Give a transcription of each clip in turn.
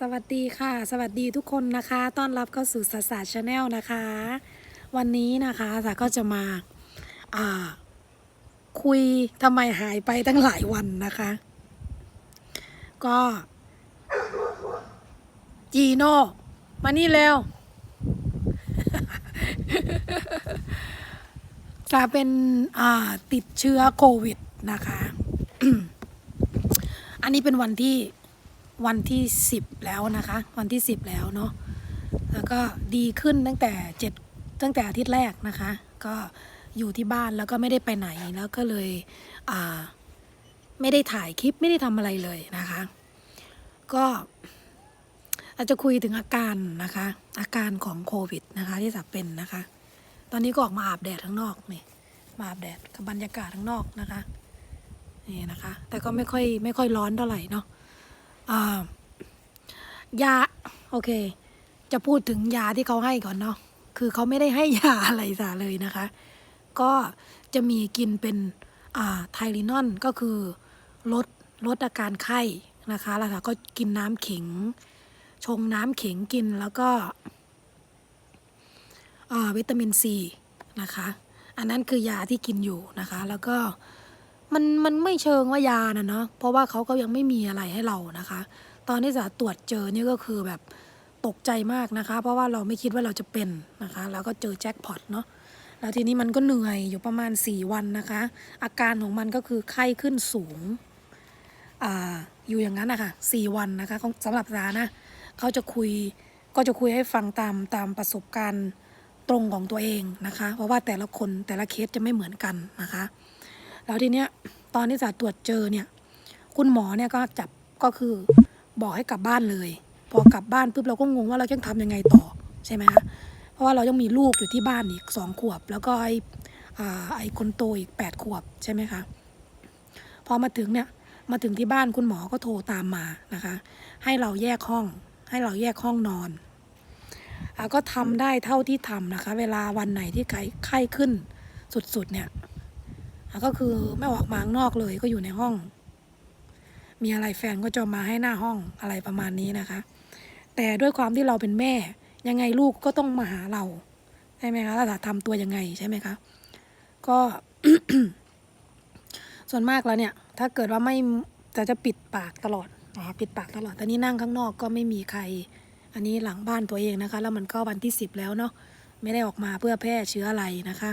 สวัสดีค่ะ สวัสดีทุกคนนะคะ ต้อนรับเข้าสู่ศาสตร์ชาแนลนะคะ วันนี้นะคะสาก็จะมาอ่าคุยทำไมหายไปตั้งหลายวันนะคะ ก็จีโน่มานี่เร็วจะเป็นอ่าติดเชื้อโควิดนะคะ อันนี้เป็นวันที่ วันที่สิบแล้วนะคะ วันที่สิบแล้วเนาะแล้วก็ดีขึ้นตั้งแต่เจ็ดตั้งแต่อาทิตย์แรกนะคะ ก็อยู่ที่บ้านแล้วก็ไม่ได้ไปไหนแล้วก็เลยอ่าไม่ได้ถ่ายคลิปไม่ได้ทำอะไรเลยนะคะ ก็อาจจะคุยถึงอาการนะคะ อาการของโควิดนะคะที่สับเป็นนะคะ ตอนนี้ก็ออกมาอาบแดดข้างนอกนี่มาอาบแดดกับบรรยากาศข้างนอกนะคะนี่นะคะ แต่ก็ไม่ค่อยไม่ค่อยร้อนเท่าไหร่เนาะ ยาโอเค จะพูดถึงยาที่เขาให้ก่อนเนาะคือเขาไม่ได้ให้ยาอะไรสาเลยนะคะ ก็จะมีกินเป็นอ่าไทลินอนก็คือลดลดอาการไข้นะคะแล้วค่ะก็กินน้ำเข็ง ชงน้ำเข็งกินแล้วก็วิตามินซีนะคะ อันนั้นคือยาที่กินอยู่นะคะ แล้วก็ มันมันไม่เชิงว่ายานะเนาะเพราะว่าเขาก็ยังไม่มีอะไรให้เรานะคะ ตอนที่จะตรวจเจอเนี่ยก็คือแบบตกใจมากนะคะ เพราะว่าเราไม่คิดว่าเราจะเป็นนะคะ แล้วก็เจอแจ็คพอตเนาะแล้วทีนี้มันก็เหนื่อยอยู่ประมาณ 4 วันนะคะ อาการของมันก็คือไข้ขึ้นสูงอ่าอยู่อย่างนั้นนะคะสี่วันนะคะสำหรับซานะเขาจะคุยก็จะคุยให้ฟังตามตามประสบการณ์ตรงของตัวเองนะคะ เพราะว่าแต่ละคนแต่ละเคสจะไม่เหมือนกันนะคะ แล้วทีเนี้ยตอนที่จะตรวจเจอเนี่ย คุณหมอเนี่ยก็จับก็คือบอกให้กลับบ้านเลย พอกลับบ้านปุ๊บเราก็งงว่าเราจะทำยังไงต่อใช่ไหมคะเพราะว่าเรายังมีลูกอยู่ที่บ้านอีกสองขวบ แล้วก็ไอ้ไอ้คนโตอีกแปดขวบใช่ไหมคะพอมาถึงเนี่ยมาถึงที่บ้านคุณหมอก็โทรตามมานะคะ ให้เราแยกห้อง ให้เราแยกห้องนอนอก็ทำได้เท่าที่ทำนะคะ เวลาวันไหนที่ไข้ไข้ขึ้นสุดๆเนี่ย ก็คือไม่ออกมาข้างนอกเลยก็อยู่ในห้อง มีอะไรแฟนก็จะมาให้หน้าห้องอะไรประมาณนี้นะคะ แต่ด้วยความที่เราเป็นแม่ ยังไงลูกก็ต้องมาหาเราใช่ไหมคะเราจะทำตัวยังไงใช่ไหมคะ ก็ส่วนมากแล้วเนี่ย ถ้าเกิดว่าไม่จะจะปิดปากตลอดอ๋อปิดปากตลอดแต่นี่นั่งข้างนอกก็ไม่มีใคร อันนี้หลังบ้านตัวเองนะคะ แล้วมันก็วันที่สิบแล้วเนาะไม่ได้ออกมาเพื่อแพร่เชื้ออะไรนะคะ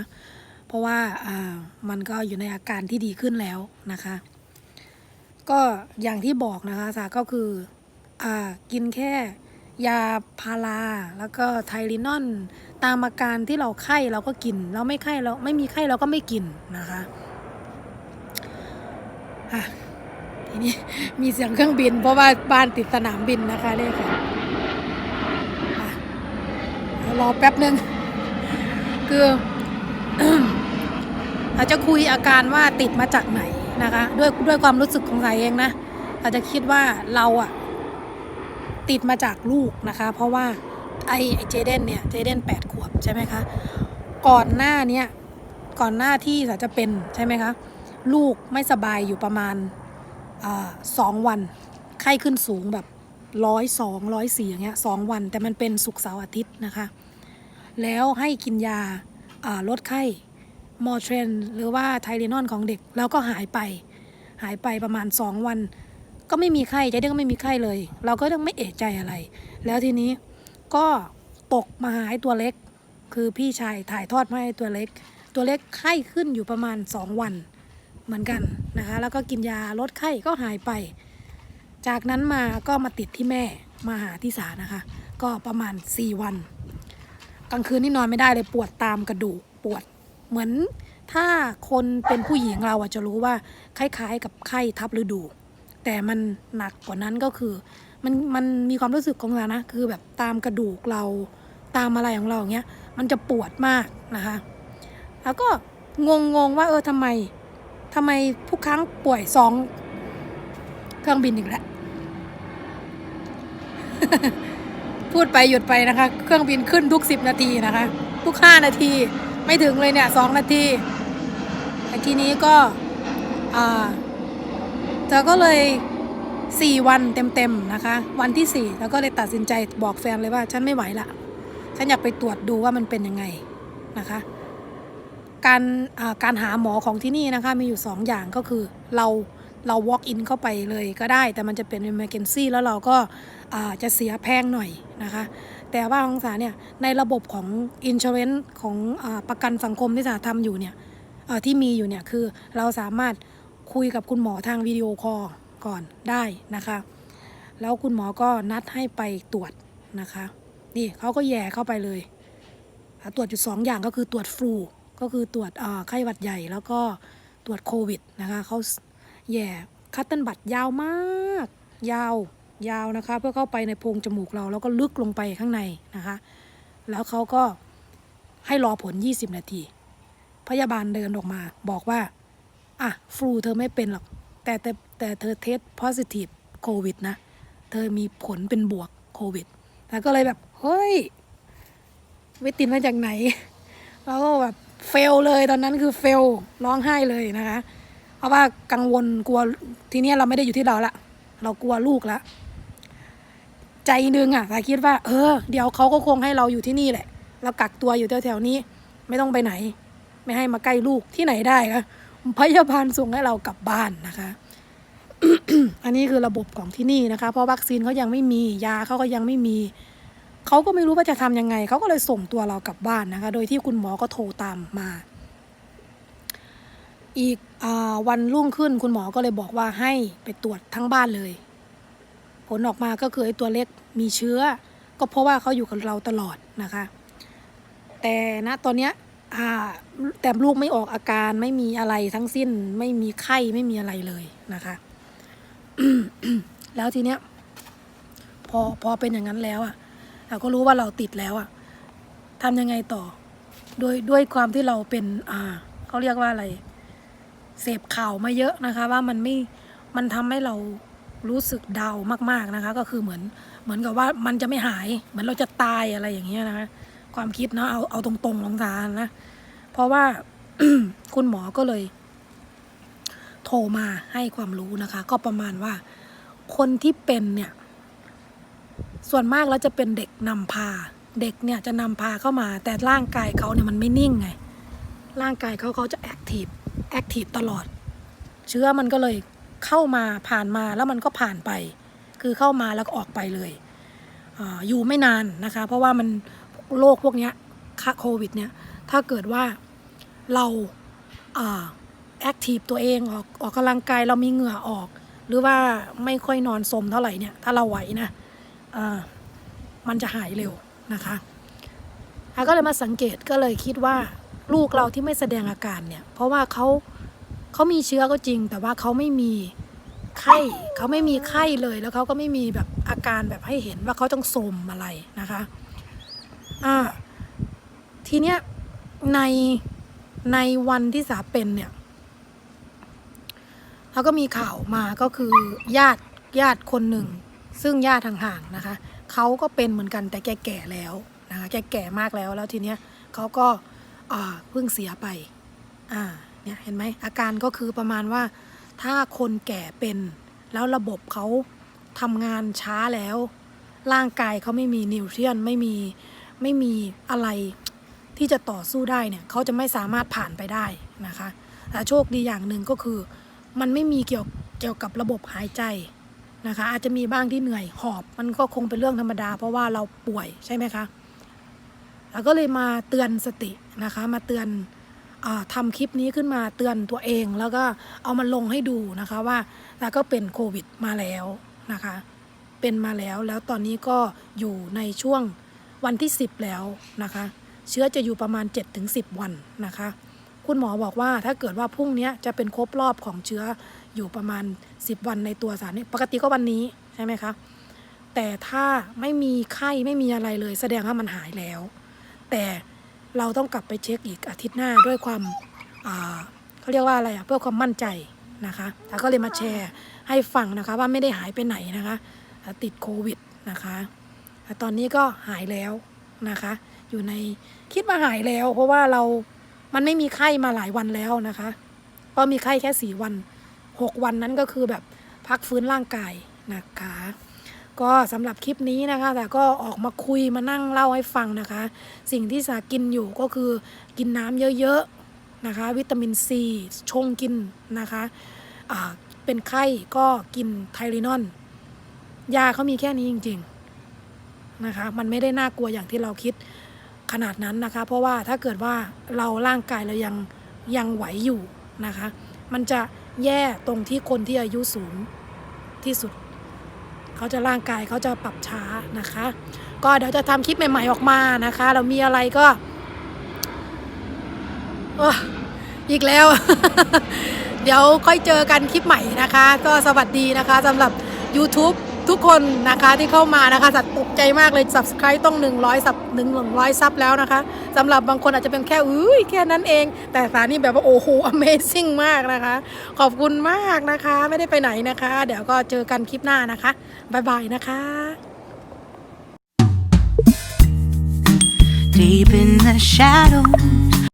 เพราะว่าอ่ามันก็อยู่ในอาการที่ดีขึ้นแล้วนะคะ ก็อย่างที่บอกนะคะสาก็คืออ่ากินแค่ยาพาราแล้วก็ไทลินอนตามอาการที่เราไข้เราก็กิน เราไม่ไข้เราไม่มีไข้เราก็ไม่กินนะคะอะทีนี้มีเสียงเครื่องบิน เพราะว่าบ้านติดสนามบินนะคะเรียกค่ะรอแป๊บนึง คือ อาจจะคุยอาการว่าติดมาจากไหนนะคะ ด้วยด้วยความรู้สึกของสายเองนะอาจจะคิดว่าเราอะติดมาจากลูกนะคะ เพราะว่าไอ้เจเดนเนี่ยเจเดนแปดขวบใช่ไหมคะ ก่อนหน้าเนี้ยก่อนหน้าที่จะเป็นใช่ไหมคะ ลูกไม่สบายอยู่ประมาณอสองวัน ไข้ขึ้นสูงแบบร้อยสองร้อยสี่อย่างเงี้ยสองวัน แต่มันเป็นศุกเสาร์อาทิตย์นะคะ แล้วให้กินยา ลดไข้มอเทรนหรือว่าไทเลนอนของเด็ก แล้วก็หายไป หายไปประมาณ 2 วัน ก็ไม่มีไข้ใจเด็กก็ไม่มีไข้เลย เราก็ต้องไม่เอะใจอะไร แล้วทีนี้ก็ตกมาหาไอ้ตัวเล็ก คือพี่ชายถ่ายทอดมาให้ตัวเล็ก ตัวเล็กไข้ขึ้นอยู่ประมาณ 2 วันเหมือนกันนะคะ แล้วก็กินยาลดไข้ก็หายไป จากนั้นมาก็มาติดที่แม่มาหาที่สานะคะ ก็ประมาณ 4 วัน กลางคืนนี่นอนไม่ได้เลยปวดตามกระดูกปวดเหมือนถ้าคนเป็นผู้หญิงเราอะจะรู้ว่าคล้ายๆกับไข้ทับฤดู แต่มันหนักกว่านั้นก็คือมันมันมีความรู้สึกของเรานะ คือแบบตามกระดูกเราตามอะไรของเราอย่างเงี้ยมันจะปวดมากนะคะ แล้วก็งงงๆว่าเออทำไมทำไมทุกครั้งป่วยสองเครื่องบินอีกแล้ว พูดไปหยุดไปนะคะ เครื่องบินขึ้นทุกสิบนาทีนะคะ ทุกห้านาทีไม่ถึงเลยเนี่ยสองนาทีไอ้ทีนี้ก็อ่าเธอก็เลยสี่วันเต็มๆนะคะ วันที่สี่แล้วก็เลยตัดสินใจบอกแฟนเลยว่า ฉันไม่ไหวละ ฉันอยากไปตรวจดูว่ามันเป็นยังไงนะคะ การอ่าการหาหมอของที่นี่นะคะมีอยู่ 2อย่างก็คือเรา เรา walk in เข้าไปเลยก็ได้ แต่มันจะเป็น emergency แล้วเราก็าจะเสียแพงหน่อยนะคะ แต่ว่าของสาเนี่ยในระบบของ insurance ของอประกันสังคมที่สาทำอยู่เนี่ยที่มีอยู่เนี่ยคือเราสามารถคุยกับคุณหมอทางวิดีโอคอลก่อนได้นะคะ แล้วคุณหมอก็นัดให้ไปตรวจนะคะ นี่เขาก็แย่เข้าไปเลยตรวจอยู่สองอย่างก็คือตรวจฟลูก็คือตรวจไข้หวัดใหญ่แล้วก็ตรวจโควิดนะคะเขา แย่คัตเติ้ลบัตรยาวมาก ยาว ยาวนะคะ เพื่อเข้าไปในโพรงจมูกเรา แล้วก็ลึกลงไปข้างในนะคะ แล้วเขาก็ให้รอผล 20 นาที พยาบาลเดินออกมา บอกว่า อะ ฟลูเธอไม่เป็นหรอก แต่แต่แต่เธอเทส positive โควิดนะ เธอมีผลเป็นบวกโควิด แล้วก็เลยแบบ เฮ้ย วิตินมาจากไหน แล้วก็แบบเฟลเลยตอนนั้นคือเฟลร้องไห้เลยนะคะ เพราะว่ากังวลกลัวทีนี้เราไม่ได้อยู่ที่เราละเรากลัวลูกละใจหนึงอะแต่คิดว่า เออ เดี๋ยวเขาก็คงให้เราอยู่ที่นี่แหละ เรากักตัวอยู่แถวๆนี้ ไม่ต้องไปไหน ไม่ให้มาใกล้ลูกที่ไหนได้คะพยาบาลส่งให้เรากลับบ้านนะคะ อันนี้คือระบบของที่นี่นะคะ เพราะวัคซีนเขายังไม่มียาเขาก็ยังไม่มีเขาก็ไม่รู้ว่าจะทำยังไงเขาก็เลยส่งตัวเรากลับบ้านนะคะ โดยที่คุณหมอก็โทรตามมา อีกอวันรุ่งขึ้นคุณหมอก็เลยบอกว่าให้ไปตรวจทั้งบ้านเลย ผลออกมาก็คือไอ้ตัวเล็กมีเชื้อ ก็เพราะว่าเขาอยู่กับเราตลอดนะคะ แต่ณตอนเนี้ยแต่ลูกไม่ออกอาการไม่มีอะไรทั้งสิ้น ไม่มีไข้ไม่มีอะไรเลยนะคะแล้วทีเนี้ย พอพอเป็นอย่างนั้นแล้วอะ่ะเราก็รู้ว่าเราติดแล้วอะ่ะทำยังไงต่อ โดยด้วยความที่เราเป็น อ่าเขาเรียกว่าอะไร เสพข่าวมาเยอะนะคะ ว่ามันไม่มันทำให้เรารู้สึกเดามากๆนะคะ ก็คือเหมือนเหมือนกับว่ามันจะไม่หาย เหมือนเราจะตายอะไรอย่างเงี้ยนะคะความคิดเนาะเอาเอาตรงๆลองทานนะ เพราะว่าคุณหมอก็เลย โทรมาให้ความรู้นะคะ ก็ประมาณว่า คนที่เป็นเนี่ย ส่วนมากแล้วจะเป็นเด็กนำพา เด็กเนี่ยจะนำพาเข้ามา แต่ร่างกายเขาเนี่ยมันไม่นิ่งไง ร่างกายเขาเขาจะแอคทีฟ แอคทีฟตลอด เชื้อมันก็เลยเข้ามาผ่านมาแล้วมันก็ผ่านไป คือเข้ามาแล้วก็ออกไปเลยออยู่ไม่นานนะคะ เพราะว่ามันโรคพวกเนี้ยค่ะโควิดเนี่ยถ้าเกิดว่าเราแอคทีฟตัวเองออกออกกำลังกายเรามีเหงื่อออก หรือว่าไม่ค่อยนอนสมเท่าไหร่เนี่ย ถ้าเราไหวนะมันจะหายเร็วนะคะอาก็เลยมาสังเกตก็เลยคิดว่า ลูกเราที่ไม่แสดงอาการเนี่ย เพราะว่าเขาเขามีเชื้อก็จริง แต่ว่าเขาไม่มีไข้เขาไม่มีไข้เลยแล้วเขาก็ไม่มีแบบอาการแบบให้เห็นว่าเขาต้องสมอะไรนะคะอ่าทีเนี้ยในในวันที่สาเป็นเนี่ยแล้วก็มีข่าวมาก็คือญาติญาติคนหนึ่ง ซึ่งญาติห่างๆนะคะเขาก็เป็นเหมือนกันแต่แกแก่แล้วนะคะแกแก่มากแล้วแล้วทีเนี้ยเขาก็ อ่าเพิ่งเสียไป อ่า เนี่ยเห็นไหมอาการก็คือประมาณว่า ถ้าคนแก่เป็น แล้วระบบเขาทำงานช้าแล้ว ร่างกายเขาไม่มีนิวเทรียนไม่มีไม่มีอะไรที่จะต่อสู้ได้เนี่ยเขาจะไม่สามารถผ่านไปได้นะคะแต่โชคดีอย่างหนึ่งก็คือ มันไม่มีเกี่ยวเกี่ยวกับระบบหายใจนะคะ อาจจะมีบ้างที่เหนื่อยหอบ มันก็คงเป็นเรื่องธรรมดา เพราะว่าเราป่วยใช่ไหมคะแล้วก็เลยมาเตือนสติ นะคะ มาเตือนอาทำคลิปนี้ขึ้นมาเตือนตัวเองแล้วก็เอามาลงให้ดูนะคะว่าแล้วก็เป็นโควิดมาแล้วนะคะ เป็นมาแล้วแล้วตอนนี้ก็อยู่ในช่วงวันที่ 10 แล้วนะคะ เชื้อจะอยู่ประมาณ 7-10 วันนะคะ คุณหมอบอกว่าถ้าเกิดว่าพรุ่งนี้จะเป็นครบรอบของเชื้ออยู่ประมาณ 10 วันในตัวสารนี้ปกติก็วันนี้ใช่ไหมคะแต่ถ้าไม่มีไข้ไม่มีอะไรเลย แสดงว่ามันหายแล้ว แต่ เราต้องกลับไปเช็คอีกอาทิตย์หน้าด้วยความเขาเรียกว่าอะไรอะเพื่อความมั่นใจนะคะแล้วก็เลยมาแชร์ให้ฟังนะคะว่าไม่ได้หายไปไหนนะคะ ติดโควิดนะคะแต่ตอนนี้ก็หายแล้วนะคะ อยู่ในคิดว่าหายแล้ว เพราะว่าเรามันไม่มีไข้มาหลายวันแล้วนะคะก็มีไข้แค่สี่วันหกวันนั้นก็คือแบบพักฟื้นร่างกายนะคะ ก็สำหรับคลิปนี้นะคะ แต่ก็ออกมาคุยมานั่งเล่าให้ฟังนะคะ สิ่งที่สากินอยู่ก็คือกินน้ำเยอะๆนะคะ วิตามินซีชงกินนะคะอ่าเป็นไข้ก็กินไทลินอนยาเขามีแค่นี้จริง ๆนะคะ มันไม่ได้น่ากลัวอย่างที่เราคิดขนาดนั้นนะคะ เพราะว่าถ้าเกิดว่าเราร่างกายเรายังยังไหวอยู่นะคะ มันจะแย่ตรงที่คนที่อายุสูงที่สุด เขาจะร่างกายเขาจะปรับช้านะคะ ก็เดี๋ยวจะทำคลิปใหม่ ๆออกมานะคะ เรามีอะไรก็อ้อีกแล้ว เดี๋ยวค่อยเจอกันคลิปใหม่นะคะ ก็สวัสดีนะคะสำหรับ YouTube ทุกคนนะคะที่เข้ามานะคะสัตว์ตกใจมากเลย Subscribe ต้อง 100ซับหนึ่งหนึ่งร้อยซับแล้วนะคะสำหรับบางคนอาจจะเป็นแค่อุ้ยแค่นั้นเอง แต่สานี่แบบว่าโอ้โห Amazing มากนะคะ ขอบคุณมากนะคะ ไม่ได้ไปไหนนะคะ เดี๋ยวก็เจอกันคลิปหน้านะคะบ๊ายบายนะคะ Deep in the shadows